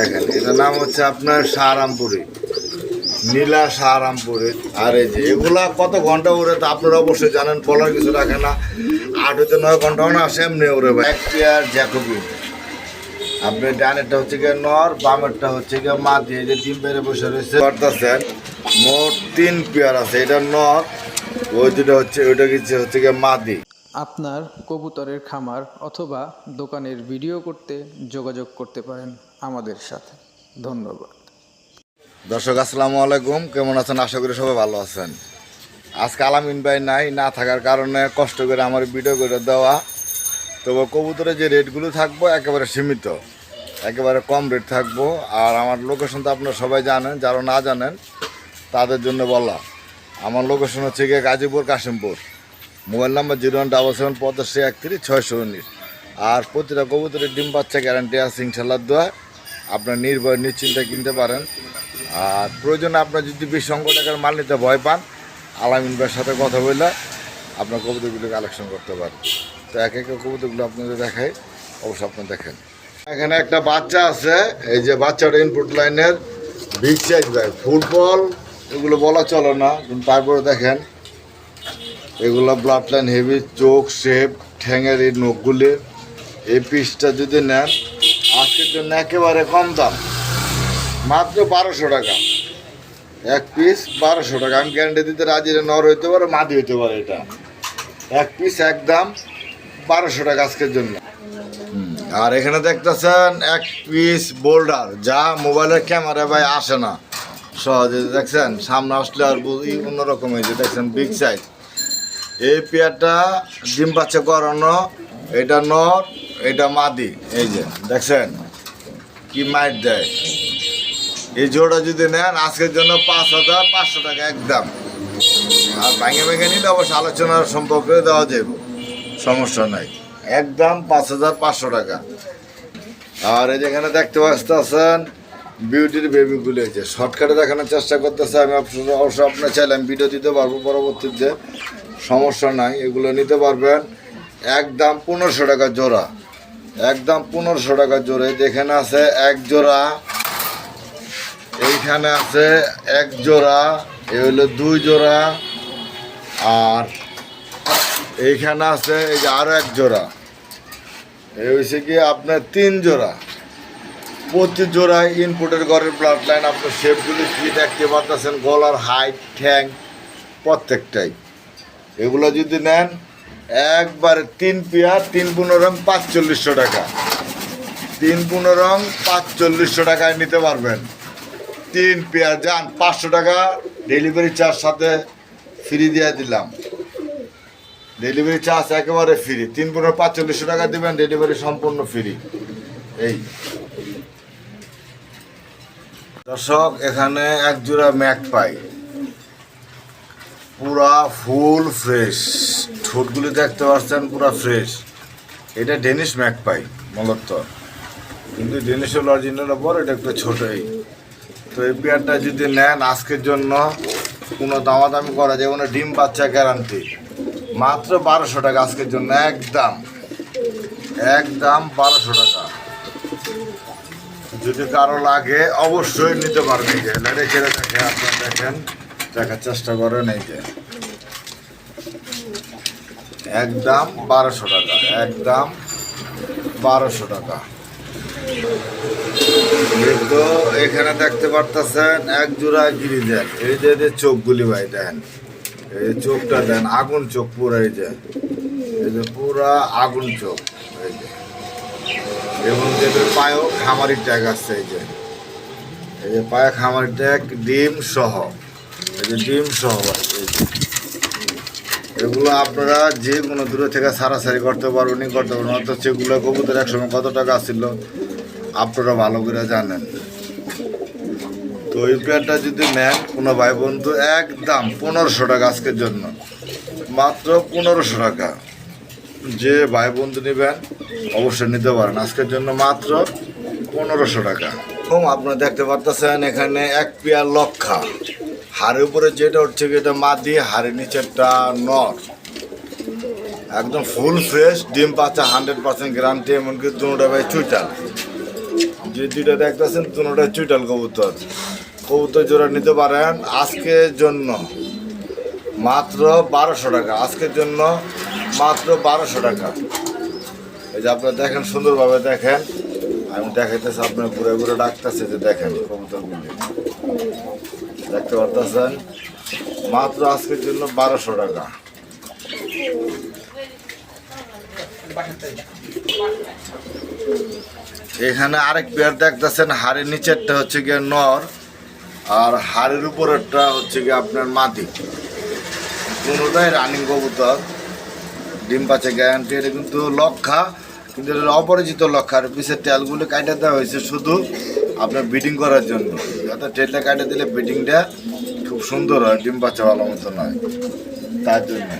দেখেন, এটার নাম হচ্ছে আপনার সাহারামপুরি, নীলা সাহারামপুরি। আর এই যে এগুলা কত ঘণ্টা উড়ে তো আপনারা অবশ্যই জানেন, বলার কিছু রাখে না। আট হতে নয় ঘন্টাও না সেমনি উড়ে ভাই। এক পেয়ার জ্যাকোবিন। আপনি ডানেরটা হচ্ছে গিয়ে নর, বামেরটা হচ্ছে গিয়ে মা দিয়ে যে ডিম পেরে বসে রয়েছে। করতেছেন মোট তিন পেয়ার আছে, এটা নর, ওই দুটো হচ্ছে, ওইটা কিছু হচ্ছে গিয়ে মাদি। আপনার কবুতরের খামার অথবা দোকানের ভিডিও করতে যোগাযোগ করতে পারেন আমাদের সাথে। ধন্যবাদ। দর্শক, আসসালামু আলাইকুম। কেমন আছেন? আশা করি সবাই ভালো আছেন। আজকে আলামিন ভাই নাই, না থাকার কারণে কষ্ট করে আমার ভিডিও করে দেওয়া। তবে কবুতরের যে রেটগুলো থাকব, একেবারে সীমিত। একেবারে কম রেট থাকব। আর আমার লোকেশন তো আপনারা সবাই জানেন, যারা না জানেন, তাদের জন্য বলা আমার লোকেশন হচ্ছে গিয়ে Gazipur, Kashimpur. Mobile number zero one double seven পঁচাশি একত্রিশ ছয়শো উনিশ। আর প্রতিটা কবুতরের ডিম বাচ্চা গ্যারান্টি আছে ইনশাল্লাহ দোয়া। আপনার নির্ভয়, নিশ্চিন্তে কিনতে পারেন। আর প্রয়োজনে আপনার যদি বিশ অঙ্ক টাকার মাল নিতে ভয় পান, আলামিন ভাইয়ের সাথে কথা বললে আপনার কবিতাগুলো কালেকশন করতে পারেন তো এক এক কবিতাগুলো আপনাদের দেখাই, অবশ্যই আপনি দেখেন। এখানে একটা বাচ্চা আছে, এই যে বাচ্চাটা ইনপুট লাইনের বিগ সাইজ ফুটবল এগুলো বলা চলে না, কিন্তু তারপরে দেখেন এগুলো ব্লাড লাইন হেভি চোখ শেপ ঠ্যাঙের এই নখগুলি। এই পিসটা যদি নেন, আজকের জন্য একেবারে কম দাম। মাত্র বারোশো টাকা। এক পিস বারোশো টাকা। আমি গ্যারান্টি দিতে রাজি নর হইতে পারে, মাদি হইতে পারে এটা। এক পিস এক দাম, বারোশো টাকা আজকের জন্য। আর এখানে দেখতেছেন, এক পিস বোল্ডার যা মোবাইলের ক্যামেরা ভাই আসে না। সহজে দেখছেন, সামনে আসলে আর অন্যরকম হয়েছে। দেখছেন বিগ সাইজ এই পেয়ারটা ডিম বাচ্চা করানো এটা নর, এটা মাদি। এই যে, দেখছেন? কি মাইট দেয়। এই জোড়া যদি নেন, আজকের জন্য পাঁচ হাজার পাঁচশো টাকা একদম। আর ভেঙে ভেঙে নিলে অবশ্য আলোচনার সম্পর্কে দেওয়া যাবে সমস্যা নাই। একদম পাঁচ হাজার পাঁচশো টাকা। আর এই যেখানে দেখতে পাচ্ছেন, বিউটির বেবিগুলো হয়েছে শর্টকাটে দেখানোর চেষ্টা করতেছে, আমি অবশ্য- আপনার চাইলে আমি ভিডিও দিতে পারব পরবর্তীতে। সমস্যা নাই, এগুলো নিতে পারবেন। একদম পনেরোশো টাকা জোড়া। একদম পনেরোশো টাকা জোড়া। যেখানে আছে এক জোড়া। এইখানে আছে এক জোড়া। এ হলো দুই জোড়া। আর এইখানে আছে এই যে আরও এক জোড়া। এই হয়েছে কি আপনার তিন জোড়া। প্রতি জোড়ায় ইনপুটের ঘরের ব্লাড লাইন আপনার শেপগুলি কি দেখতে পাচ্ছেন গলার হাইট ঠ্যাং, প্রত্যেকটাই। এগুলো যদি নেন, একবারে তিন পেয়ার তিন পনেরো পাঁচচল্লিশশো টাকা। তিন পনেরো পাঁচচল্লিশশো টাকায় নিতে পারবেন। তিন পেয়ার যান, পাঁচশো টাকা ডেলিভারি চার্জ সাথে ফ্রি দিয়ে দিলাম। ডেলিভারি চার্জ একেবারে ফ্রি তিন পনেরো পাঁচচল্লিশশো টাকা দেবেন ডেলিভারি সম্পূর্ণ ফ্রি এই। দর্শক, এখানে এক জোড়া ম্যাক পাই। পুরা ফুল ফ্রেশ। ঠোঁটগুলি দেখতে পাচ্ছেন, পুরা ফ্রেশ। এটা ডেনিশ ম্যাক পাই মূলত। কিন্তু ডেনিশ হল অরিজিনাল বড় এটা একটু ছোটই। তো এই পেয়ারটা যদি নেন আজকের জন্য, কোনো দামাদামি করা যায়, কোনো ডিম বাচ্চা গ্যারান্টি মাত্র বারোশো টাকা আজকের জন্য, একদম। একদম বারোশো টাকা। যদি কারও লাগে, অবশ্যই নিতে পারবেন। ছেড়ে দেখে আপনারা দেখেন। দেখার চেষ্টা করেন এই যে একদম বারোশো টাকা একদম বারোশো টাকা। এই তো এখানে দেখতে পারতেছেন, এক জোড়া গিরি দেন। এই যে যে চোখগুলি ভাই দেন, এই চোখটা দেন, আগুন চোখ পুরো এই যে। এই যে পুরা আগুন চোখ, এই যে। এবং যেটার পায়েও খামারি ট্যাগ আসছে এই যে। এই যে পায়ে খামারি ট্যাগ, ডিম সহ। ডিম সহ এগুলো আপনারা যে কোনো দূরে থেকে সারাসারি করতে পারবেন করতে পারবেন। অথচ সেগুলো কবুতর একসময় কত টাকা ছিল, আপনারা ভালো করে জানেন। তো এই প্যান্টটা যদি নেন, কোনো ভাই বন্ধু, একদম পনেরোশো টাকা আজকের জন্য। মাত্র পনেরোশো টাকা। যে ভাই বন্ধু নেবেন, অবশ্যই নিতে পারেন। আজকের জন্য মাত্র পনেরোশো টাকা। এবং আপনারা দেখতে পারতেছেন এখানে এক পেয়ার লক্ষা। হাড়ের উপরে যেটা হচ্ছে এটা মাদি, হাড়ের নিচেরটা নর। একদম ফুল ফ্রেশ ডিম পাচ্ছে হান্ড্রেড পার্সেন্ট গ্যারান্টি এমনকি দুটা ভাই চুইটাল যে দুইটা দেখতেছেন দুটোটা চুইটাল কবুতর। কবুতর জোড়া নিতে পারেন আজকের জন্য। মাত্র বারোশো টাকা, আজকের জন্য মাত্র বারোশো টাকা। এই যে আপনারা দেখেন, সুন্দরভাবে দেখেন। আমি দেখাইতেছি, আপনার ঘুরে ঘুরে ডাকতেছে যে দেখেন কবুতরগুলি। দেখতে পারতেছেন? মাত্র আজকের জন্য বারোশো টাকা। এখানে আরেক পেয়ার দেখতেছেন, হাড়ের নিচেরটা হচ্ছে গিয়ে নর, আর হাড়ের উপরেরটা হচ্ছে গিয়ে আপনার মাটি। কোনোটাই রানিং কবুতর, ডিম পাচ্ছে গ্যারান্টি এটা কিন্তু লক্ষা, কিন্তু অপরিচিত লক্ষা, আর পিছের তেলগুলো কাটে দেওয়া হয়েছে শুধু আপনার বিডিং করার জন্য। যাতে তেলটা কাটে দিলে বিডিংটা খুব সুন্দর হয়, ডিম পাচ্ছে ভালো মতো নয়। তার জন্য।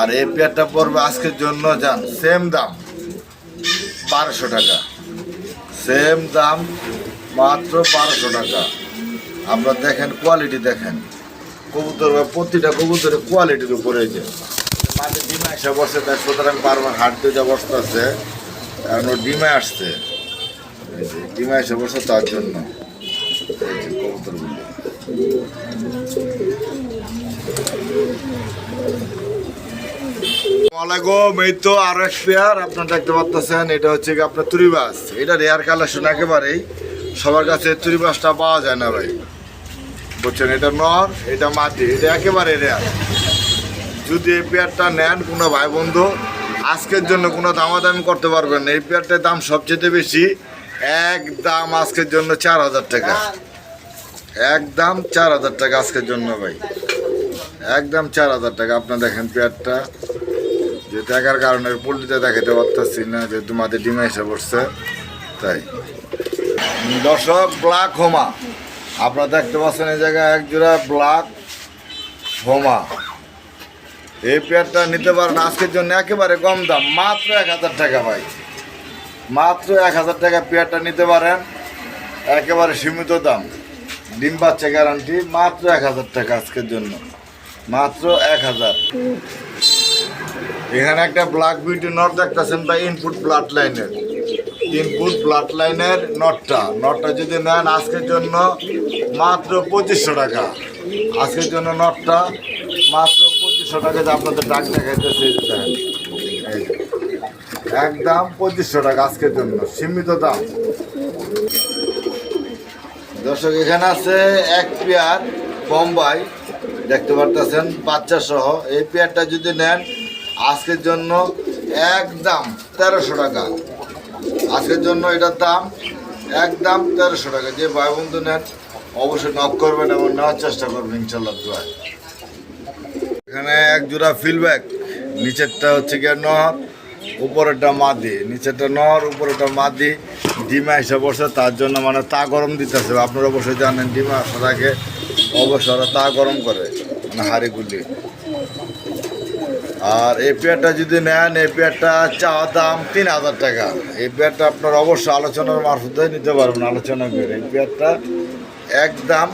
আর এই পেয়ারটা পড়বে আজকের জন্য যান সেম দাম। বারোশো টাকা। সেম দাম, মাত্র বারোশো টাকা। আপনার দেখেন কোয়ালিটি দেখেন। কবুতর প্রতিটা কবুতরের কোয়ালিটির উপরে যে। মাঠে ডিমে এসে বসে তাই সুতরাং বারবার হাট দিয়ে যা বসতে আছে কারণ ডিমে আসছে। এই যে ডিমে এসে বসে তার জন্য আরও পেয়ার আপনার দেখতে এটা হচ্ছে আপনার এটা রেয়ার একেবারেই, সবার কাছে পাওয়া যায় না ভাই। এটা নর, এটা মাটি, এটা একেবারে রেয়ার। যদি এই পেয়ারটা নেন কোনো ভাই বন্ধু, আজকের জন্য কোনো দামাদামি করতে পারবেন না। এই পেয়ারটার দাম সবচেয়ে বেশি একদম আজকের জন্য চার হাজার টাকা। একদম চার হাজার টাকা আজকের জন্য ভাই। একদম চার হাজার টাকা। আপনার দেখেন পেয়ারটা। যে দেখার কারণে পোলট্রিতে দেখাতে পারতেছি না যে তোমাদের ডিমে এসে পড়ছে, তাই। দর্শক, ব্ল্যাক হোমা। আপনারা দেখতে পাচ্ছেন এই জায়গায় এক জোড়া ব্ল্যাক হোমা। এই পেয়ারটা নিতে পারেন আজকের জন্য একেবারে কম দাম, মাত্র এক হাজার টাকা ভাই। মাত্র এক হাজার টাকা পেয়ারটা নিতে পারেন। একেবারে সীমিত দাম। ডিম বাচ্চা গ্যারান্টি মাত্র এক হাজার টাকা আজকের জন্য। মাত্র এক হাজার। এখানে একটা ব্ল্যাক বিউটি নট দেখতেছেন বা ইনপুট ব্লাড লাইনের ইনপুট ব্লাড লাইনের নটটা নটটা যদি নেন আজকের জন্য মাত্র পঁচিশশো টাকা। আজকের জন্য নটটা মাত্র পঁচিশশো টাকা যে আপনাদের ডাক যে দেখেন। একদম পঁচিশশো টাকা আজকের জন্য, সীমিত দাম। দর্শক, এখানে আছে এক পেয়ার বোম্বাই, দেখতে পারতেছেন বাচ্চা সহ। এই পেয়ারটা যদি নেন, আজকের জন্য একদম তেরোশো টাকা। আজকের জন্য এটার দাম একদম তেরোশো টাকা। যে ভাই বন্ধু নেন, অবশ্যই নক করবেন এবং নেওয়ার চেষ্টা করবেন ইনশাল্লাহ দোয়ায়। এখানে এক জোড়া ফিলব্যাক নিচেরটা হচ্ছে গিয়ে নর উপরেরটা মাদি, নিচেরটা নর, উপরেরটা মাদি, ডিমা এসে বসে, তার জন্য মানে তা গরম দিতেছে। আপনারা অবশ্যই জানেন, ডিমা আসার আগে ওরা তা গরম করে মানে হাড়িগুলি। আর এই পেয়ারটা যদি নেন, এই পেয়ারটা চাওয়া দাম তিন হাজার টাকা। এই পেয়ারটা আপনার অবশ্যই আলোচনার মারফতে নিতে পারবেন, আলোচনা করে। এই পেয়ারটা একদম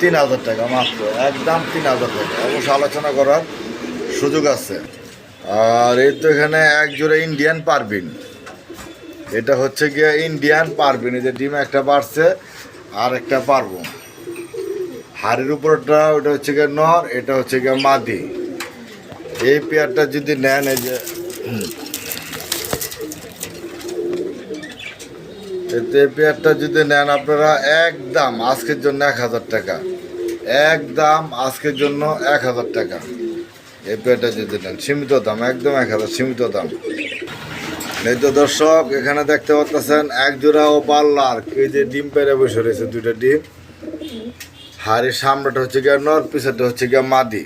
তিন হাজার টাকা, মাত্র একদম তিন হাজার টাকা। অবশ্যই আলোচনা করার সুযোগ আছে। আর এই তো এখানে এক জোড়া ইন্ডিয়ান পারবিন এটা হচ্ছে গিয়ে ইন্ডিয়ান পারবিন এই যে ডিম একটা বাড়ছে, আর একটা পারব। হাড়ির উপরটা, ওটা হচ্ছে গিয়ে নর, এটা হচ্ছে গিয়ে মাদি। এই পেয়ারটা যদি নেন, এই যে এতে পেয়ারটা যদি নেন আপনারা, একদম আজকের জন্য এক হাজার টাকা। একদম আজকের জন্য এক হাজার টাকা। এই পেয়ারটা যদি নেন, সীমিত দাম, একদম এক হাজার, সীমিত দাম। এই তো দর্শক, এখানে দেখতে পাচ্ছেন এক জোড়া ও পাল্লার। এই যে ডিম পেরে বসে রয়েছে দুইটা ডিম। হাড়ির সামনেটা হচ্ছে গিয়ে নর পিছাটা হচ্ছে গিয়ে মাদি।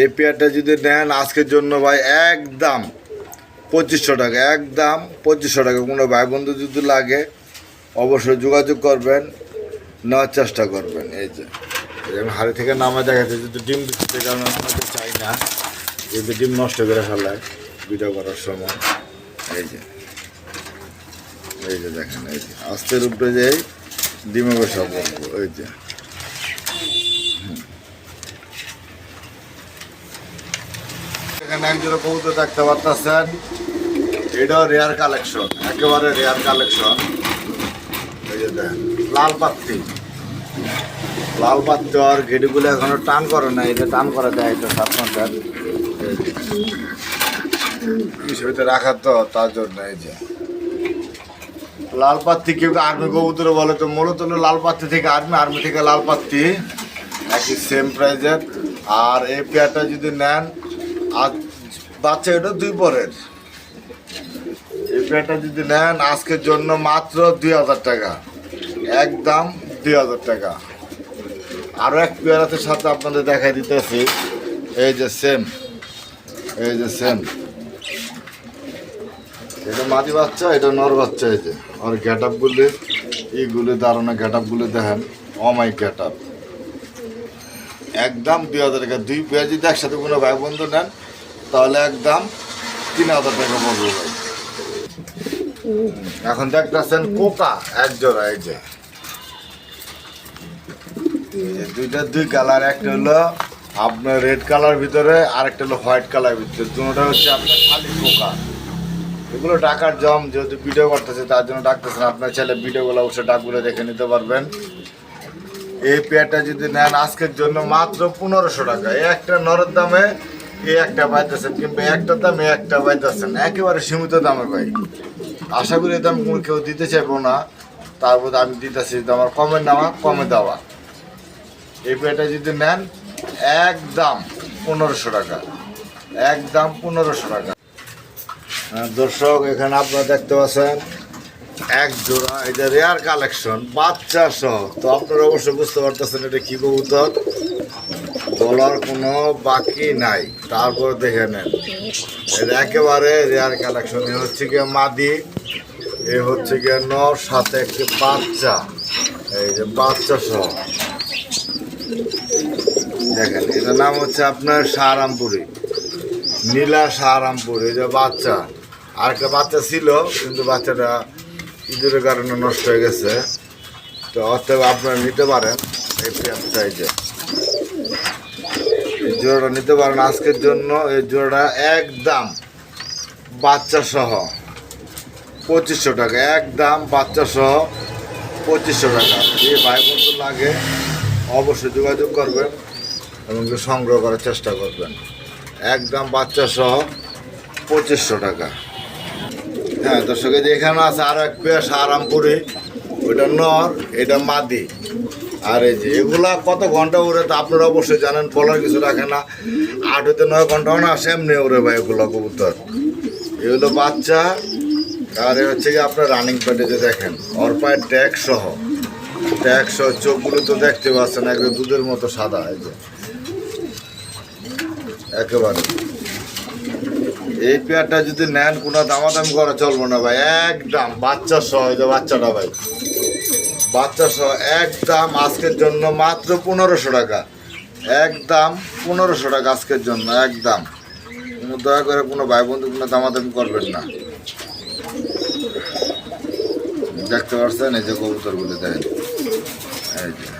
এই পেয়ারটা যদি নেন, আজকের জন্য ভাই একদম পঁচিশশো টাকা, একদম পঁচিশশো টাকা। কোনো ভাই বন্ধু যদি লাগে, অবশ্যই যোগাযোগ করবেন, নেওয়ার চেষ্টা করবেন। এই যে এই যে হাড়ি থেকে নামা দেখাচ্ছি যদি ডিম দিচ্ছে কারণ আমাকে চাই না। যদি ডিম নষ্ট করে ফেলায় ভিডিও করার সময়। এই যে। এই যে দেখেন, এই যে। আস্তের উপরে যে ডিমে বসা বলব এই যে। এখানে একজন কবুতর দেখতে পারতেছেন। এটাও রেয়ার কালেকশন একেবারে রেয়ার কালেকশন দেন লাল পাত্তি লাল পাত্তি আর ঘেটিগুলো এখনও টান করে না এটা টান করে দেয় এটা সাত ঘণ্টার। হিসেবে রাখার তো তার জন্য এই যে। লাল পাত্তি কেউ আর্মি কবুতরে বলে? তো মূলত হলো লাল পাত্তি থেকে আর্মি আর্মি থেকে লাল পাত্তি একই সেম প্রাইজের আর এই পেয়ারটা যদি নেন আর বাচ্চা এটা দুই পরের। এই পেয়ারটা যদি নেন আজকের জন্য মাত্র দুই হাজার টাকা। একদম দুই হাজার টাকা। আরও এক পেয়ারাতে সাথে আপনাদের দেখাই দিতেছি। এই যে সেম, এই যে সেম। এটা মাদি বাচ্চা, এটা নর বাচ্চা এই যে। আর গেট আপগুলি এইগুলি দাঁড়ানো গেট আপগুলি দেখেন, অমাই গেট আপ একদম দুই হাজার টাকা, দুই পেয়ার যদি একসাথে কোনো ভাই বন্ধু নেন, তাহলে একদম তিন হাজার টাকা পড়বে ভাই। এখন দেখতেছেন কোকা এক জোড়া এই যে। দুইটা, দুই কালার, একটা হলো আপনার রেড কালার ভিতরে আর একটা হলো হোয়াইট কালার ভিতরে। দুটোটা হচ্ছে আপনার খালি পোকা। এগুলো ডাকার জম, যেহেতু ভিডিও করতেছে, তার জন্য ডাকতেছেন আপনার ছেলে ভিডিওগুলো অবশ্যই ডাকগুলো দেখে নিতে পারবেন। এই পেয়ারটা যদি নেন আজকের জন্য মাত্র পনেরোশো টাকা। এই একটা নরের দামে, এই একটা পাইতেছেন কিংবা একটা দামে একটা পাইতেছেন। একেবারে সীমিত দামে ভাই। আশা করি দাম কোনো কেউ দিতে চাইব না। তারপর আমি দিতেছি আমার কমে নেওয়া কমে দেওয়া। এই পেয়ারটা যদি নেন একদম পনেরোশো টাকা। একদম পনেরোশো টাকা। হ্যাঁ, দর্শক এখানে আপনারা দেখতে পাচ্ছেন এক জোড়া এটা রেয়ার কালেকশন বাচ্চা সহ। তো আপনারা অবশ্যই বুঝতে পারতেছেন এটা কি কবুতর। বলার কোনো বাকি নাই। তারপর দেখে নেন। এটা একেবারে রেয়ার কালেকশন এ হচ্ছে গিয়ে মাদি এ হচ্ছে গিয়ে নর সাথে একটি বাচ্চা। এই যে বাচ্চা সহ। দেখেন, এটার নাম হচ্ছে আপনার সাহারামপুরি। নীলা সাহারামপুর, এই যে বাচ্চা। আর একটা বাচ্চা ছিল, কিন্তু বাচ্চাটা ইঁদুরের কারণে নষ্ট হয়ে গেছে। তো অতএব আপনারা নিতে পারেন এই পেঁয়াজটা এই যে জোড়াটা নিতে পারেন আজকের জন্য। এই জোড়াটা একদম বাচ্চা সহ। পঁচিশশো টাকা, একদম বাচ্চা সহ পঁচিশশো টাকা। যে ভাই বন্ধু লাগে অবশ্যই যোগাযোগ করবেন এবং সংগ্রহ করার চেষ্টা করবেন। একদম বাচ্চা সহ পঁচিশশো টাকা। হ্যাঁ দর্শক যে এখানে আছে আরও এক পেয়ার আরামপুরি ওইটা নর, এটা মাদি। আর এই যে এগুলা কত ঘণ্টা উড়ে তা আপনারা অবশ্যই জানেন, বলার কিছু রাখে না। আট হতে নয় ঘন্টাও না সেমনি উড়ে ভাই এগুলো কবুতর। এগুলো বাচ্চা, আর হচ্ছে কি আপনার রানিং প্যাডে যে দেখেন ওর পায়ে ট্যাগ সহ। সহ চোখগুলো তো দেখতে পাচ্ছেন, একদম দুধের মতো সাদা, এই যে। একেবারে। এই পেয়ারটা যদি নেন কোনো দামাদামি করা চলবো না ভাই, একদম বাচ্চা সহ এই যে বাচ্চাটা ভাই। বাচ্চা সহ একদম আজকের জন্য মাত্র পনেরোশো টাকা। একদম পনেরোশো টাকা আজকের জন্য, একদম। দয়া করে কোনো ভাই বন্ধু কোনো দামাদামি করবেন না। দেখতে পাচ্ছেন, এই যে কবুতরগুলো দেখেন। এই যে